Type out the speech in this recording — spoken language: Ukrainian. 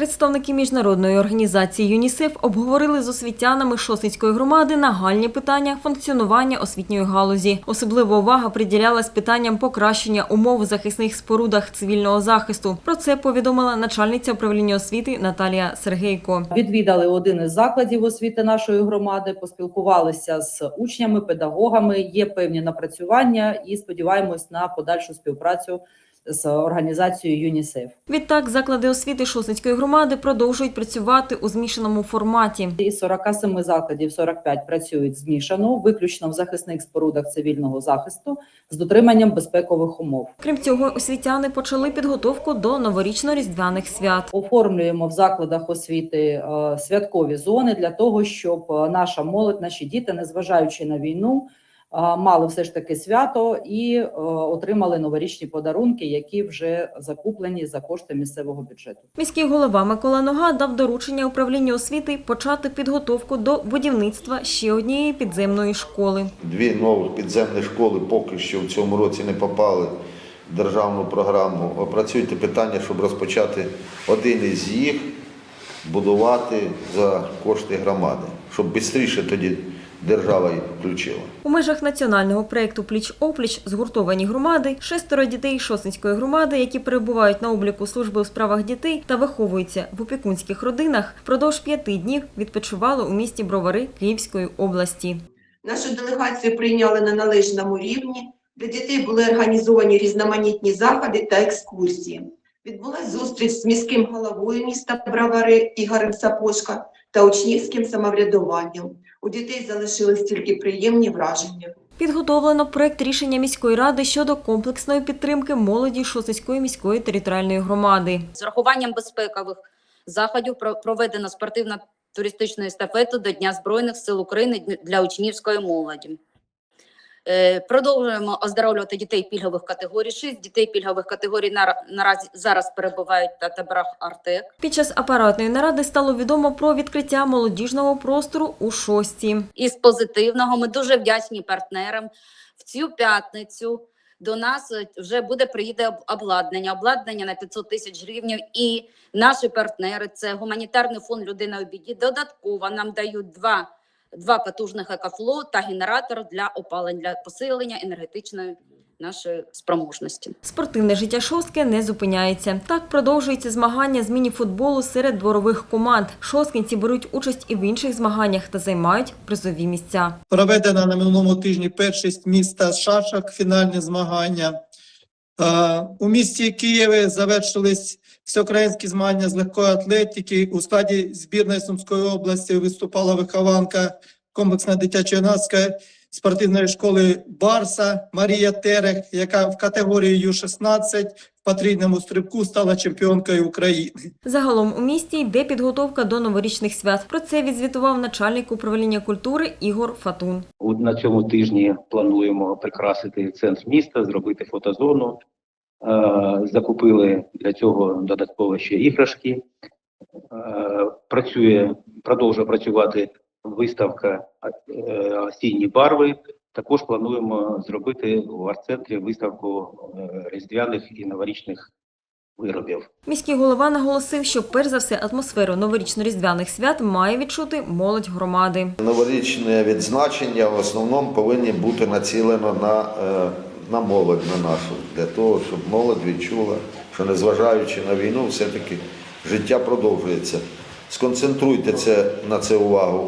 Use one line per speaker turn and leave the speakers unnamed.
Представники міжнародної організації ЮНІСЕФ обговорили з освітянами Шосицької громади нагальні питання функціонування освітньої галузі. Особлива увага приділялась питанням покращення умов в захисних спорудах цивільного захисту. Про це повідомила начальниця управління освіти Наталія Сергейко.
Відвідали один із закладів освіти нашої громади, поспілкувалися з учнями, педагогами. Є певні напрацювання і сподіваємось на подальшу співпрацю з організацією ЮНІСЕФ.
Відтак, заклади освіти Шосицької громади продовжують працювати у змішаному форматі.
Із 47 закладів 45 працюють змішано, виключно в захисних спорудах цивільного захисту з дотриманням безпекових умов.
Крім цього, освітяни почали підготовку до новорічно-різдвяних свят.
Оформлюємо в закладах освіти е, святкові зони для того, щоб е, наша молодь, наші діти, незважаючи на війну, мали все ж таки свято і е, отримали новорічні подарунки, які вже закуплені за кошти місцевого бюджету.
Міський голова Микола Нога дав доручення управлінню освіти почати підготовку до будівництва ще однієї підземної школи.
Дві нових підземні школи поки що в цьому році не попали в державну програму. Опрацюйте питання, щоб розпочати один із їх будувати за кошти громади, щоб швидше тоді держава їх включила.
У межах національного проєкту Пліч-опліч згуртовані громади, шестеро дітей Шосинської громади, які перебувають на обліку служби у справах дітей та виховуються в опікунських родинах, впродовж п'яти днів відпочивали у місті Бровари Київської області.
Нашу делегацію прийняли на належному рівні. Для дітей були організовані різноманітні заходи та екскурсії. Відбулась зустріч з міським головою міста Бравари Ігорем Сапошка та учнівським самоврядуванням. У дітей залишились тільки приємні враження.
Підготовлено проект рішення міської ради щодо комплексної підтримки молоді Шосицької міської територіальної громади.
З врахуванням безпекових заходів про- проведено туристична естафета естафету до Дня Збройних сил України для учнівської молоді. Е, Продовжуємо оздоровлювати дітей пільгових категорій. Шість дітей пільгових категорій нара- наразі зараз перебувають на таборах Артек.
Під час апаратної наради стало відомо про відкриття молодіжного простору у шості.
Із позитивного ми дуже вдячні партнерам. В цю п'ятницю до нас е, вже буде приїде об- обладнання, обладнання на 500 тисяч гривень. І наші партнери, це гуманітарний фонд людина у біді, додатково нам дають два, два потужних екофло та генератор для опалень, для посилення енергетичної нашої спроможності.
Спортивне життя шостки не зупиняється. Так продовжується змагання з міні-футболу серед дворових команд. Шосткинці беруть участь і в інших змаганнях та займають призові місця.
Проведена на минулому тижні першість міста Шашок, фінальні змагання. У місті Києві завершились всеукраїнські змагання з легкої атлетики. У складі збірної Сумської області виступала вихованка комплексної дитячо-юнацької спортивної школи Барса Марія Терех, яка в категорії Ю-16 в потрійному стрибку стала чемпіонкою України.
Загалом у місті йде підготовка до новорічних свят. Про це відзвітував начальник управління культури Ігор Фатун.
У- На цьому тижні плануємо прикрасити центр міста, зробити фотозону. Е, Закупили для цього додатково ще іграшки. Е, Працює, продовжує працювати виставка е, осінні барви. Також плануємо зробити в арт-центрі виставку різдвяних і новорічних виробів.
Міський голова наголосив, що перш за все атмосферу новорічно-різдвяних свят має відчути молодь громади.
Новорічне відзначення в основному повинні бути націлено на, на молодь на нашу, для того, щоб молодь відчула, що незважаючи на війну, все-таки життя продовжується. Сконцентруйте це, на це увагу